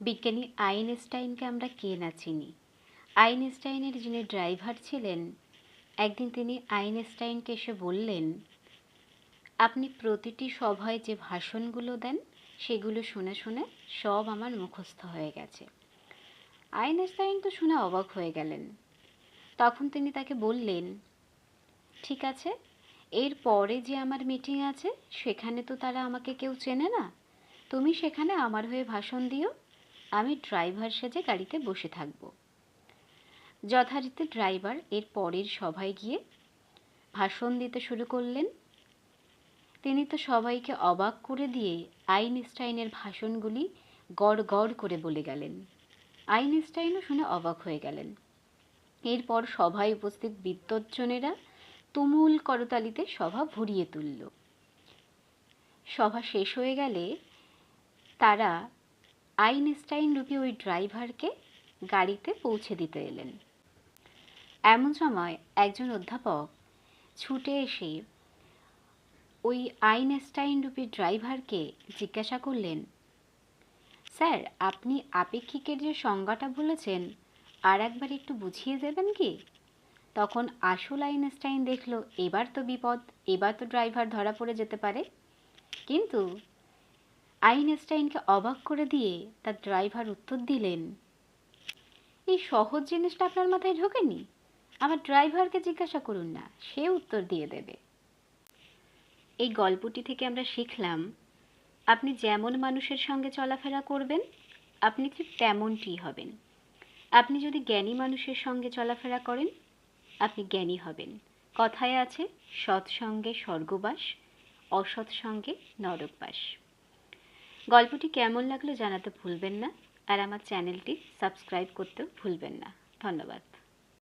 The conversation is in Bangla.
বিজ্ঞানী আইনস্টাইনকে আমরা কে না চিনি। আইনস্টাইনের যিনি ড্রাইভার ছিলেন, একদিন তিনি আইনস্টাইনকে এসে বললেন, আপনি প্রতিটি সভায় যে ভাষণগুলো দেন, সেগুলো শুনে শুনে সব আমার মুখস্থ হয়ে গেছে। আইনস্টাইন তো শুনে অবাক হয়ে গেলেন। তখন তিনি তাকে বললেন, ঠিক আছে, এর পরে যে আমার মিটিং আছে, সেখানে তো তারা আমাকে কেউ চেনে না। তুমি সেখানে আমার হয়ে ভাষণ দিও আমি ড্রাইভার সেজে গাড়িতে বসে থাকব। যথারীতি ড্রাইভার এর পরের সভায় গিয়ে ভাষণ দিতে শুরু করলেন। তিনি তো সবাইকে অবাক করে দিয়ে আইনস্টাইনের ভাষণগুলি গড় গড় করে বলে গেলেন। আইনস্টাইনও শুনে অবাক হয়ে গেলেন। এরপর সভায় উপস্থিত বিদ্বজ্জনেরা তুমুল করতালিতে সভা ভরিয়ে তুলল। সভা শেষ হয়ে গেলে তারা আইনস্টাইন রূপী ওই ড্রাইভারকে গাড়িতে পৌঁছে দিতে এলেন। এমন সময় একজন অধ্যাপক ছুটে এসে ওই আইনস্টাইন রূপী ড্রাইভারকে জিজ্ঞাসা করলেন, স্যার, আপনি আপেক্ষিকের যে সংজ্ঞাটা বলেছেন, আর একবার একটু বুঝিয়ে দেবেন কি? তখন আসল আইনস্টাইন দেখল, এবার তো বিপদ, এবার তো ড্রাইভার ধরা পড়ে যেতে পারে। কিন্তু আইনস্টাইনকে অবাক করে দিয়ে তার ড্রাইভার উত্তর দিলেন, এই সহজ জিনিসটা আপনার মাথায় ঢোকেনি? আমার ড্রাইভারকে জিজ্ঞাসা করুন না, সে উত্তর দিয়ে দেবে। এই গল্পটি থেকে আমরা শিখলাম, আপনি যেমন মানুষের সঙ্গে চলাফেরা করবেন, আপনি ঠিক তেমনটিই হবেন। আপনি যদি জ্ঞানী মানুষের সঙ্গে চলাফেরা করেন, আপনি জ্ঞানী হবেন। কথায় আছে, সৎসঙ্গে স্বর্গবাস অসৎ সঙ্গে নরকবাস। গল্পটি কেমন লাগল জানাতে ভুলবেন না। আর আমার চ্যানেলটি সাবস্ক্রাইব করতেও ভুলবেন না। ধন্যবাদ।